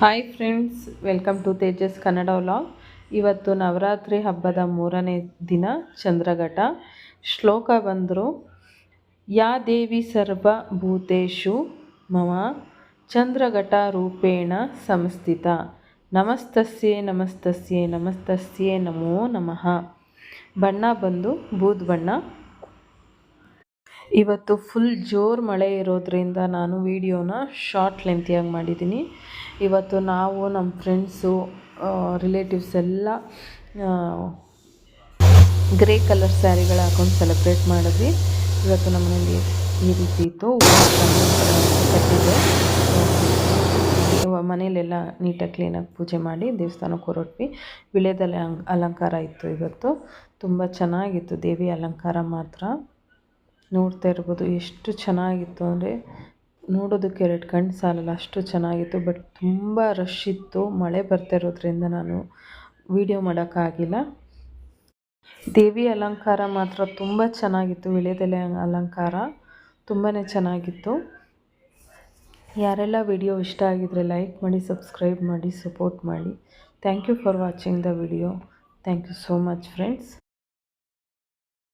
Hi friends welcome to Tejas Kannada vlog ಇವತ್ತು ನವರಾತ್ರಿ ಹಬ್ಬದ ಮೂರನೇ ದಿನ ಚಂದ್ರಘಟ ಶ್ಲೋಕ ಬಂದರು, ಯಾ ದೇವಿ ಸರ್ವಭೂತೇಶು ಮಮ ಚಂದ್ರಘಟ ರೂಪೇಣ ಸಂಸ್ಥಿತ ನಮಸ್ತಸ್ಯೇ ನಮಸ್ತಸ್ಯೇ ನಮಸ್ತಸ್ಯೇ ನಮೋ ನಮಃ. ಬಣ್ಣ ಬಂದು ಬೂದ್ ಬಣ್ಣ. ಇವತ್ತು ಫುಲ್ ಜೋರು ಮಳೆ ಇರೋದ್ರಿಂದ ನಾನು ವೀಡಿಯೋನ ಶಾರ್ಟ್ ಲೆಂತಿಯಾಗಿ ಮಾಡಿದ್ದೀನಿ. ಇವತ್ತು ನಾವು ನಮ್ಮ ಫ್ರೆಂಡ್ಸು ರಿಲೇಟಿವ್ಸ್ ಎಲ್ಲ ಗ್ರೇ ಕಲರ್ ಸ್ಯಾರಿಗಳು ಹಾಕೊಂಡು ಸೆಲೆಬ್ರೇಟ್ ಮಾಡಿದ್ವಿ. ಇವತ್ತು ನಮ್ಮ ಮನೇಲಿ ಈ ರೀತಿ ಇತ್ತು. ಕಟ್ಟಿದೆ. ಮನೆಯಲ್ಲೆಲ್ಲ ನೀಟಾಗಿ ಕ್ಲೀನಾಗಿ ಪೂಜೆ ಮಾಡಿ ದೇವಸ್ಥಾನಕ್ಕೆ ಹೊರಟ್ವಿ. ವಿಳೆದೆಲೆ ಅಲಂಕಾರ ಇತ್ತು ಇವತ್ತು. ತುಂಬ ಚೆನ್ನಾಗಿತ್ತು ದೇವಿ ಅಲಂಕಾರ ಮಾತ್ರ. ನೋಡ್ತಾ ಇರ್ಬೋದು, ಎಷ್ಟು ಚೆನ್ನಾಗಿತ್ತು ಅಂದರೆ ನೋಡೋದಕ್ಕೆ ಎರಡು ಕಣ್ಣು ಸಾಲಲ್ಲ, ಅಷ್ಟು ಚೆನ್ನಾಗಿತ್ತು. ಬಟ್ ತುಂಬ ರಶ್ ಇತ್ತು, ಮಳೆ ಬರ್ತಾ ಇರೋದ್ರಿಂದ ನಾನು ವೀಡಿಯೋ ಮಾಡೋಕ್ಕಾಗಿಲ್ಲ. ದೇವಿ ಅಲಂಕಾರ ಮಾತ್ರ ತುಂಬ ಚೆನ್ನಾಗಿತ್ತು ವಿಳೆದೆಲೆ ಅಲಂಕಾರ ತುಂಬಾ ಚೆನ್ನಾಗಿತ್ತು. ಯಾರೆಲ್ಲ ವಿಡಿಯೋ ಇಷ್ಟ ಆಗಿದ್ರೆ ಲೈಕ್ ಮಾಡಿ ಸಬ್ಸ್ಕ್ರೈಬ್ ಮಾಡಿ ಸಪೋರ್ಟ್ ಮಾಡಿ. Thank you for watching the video thank you so much friends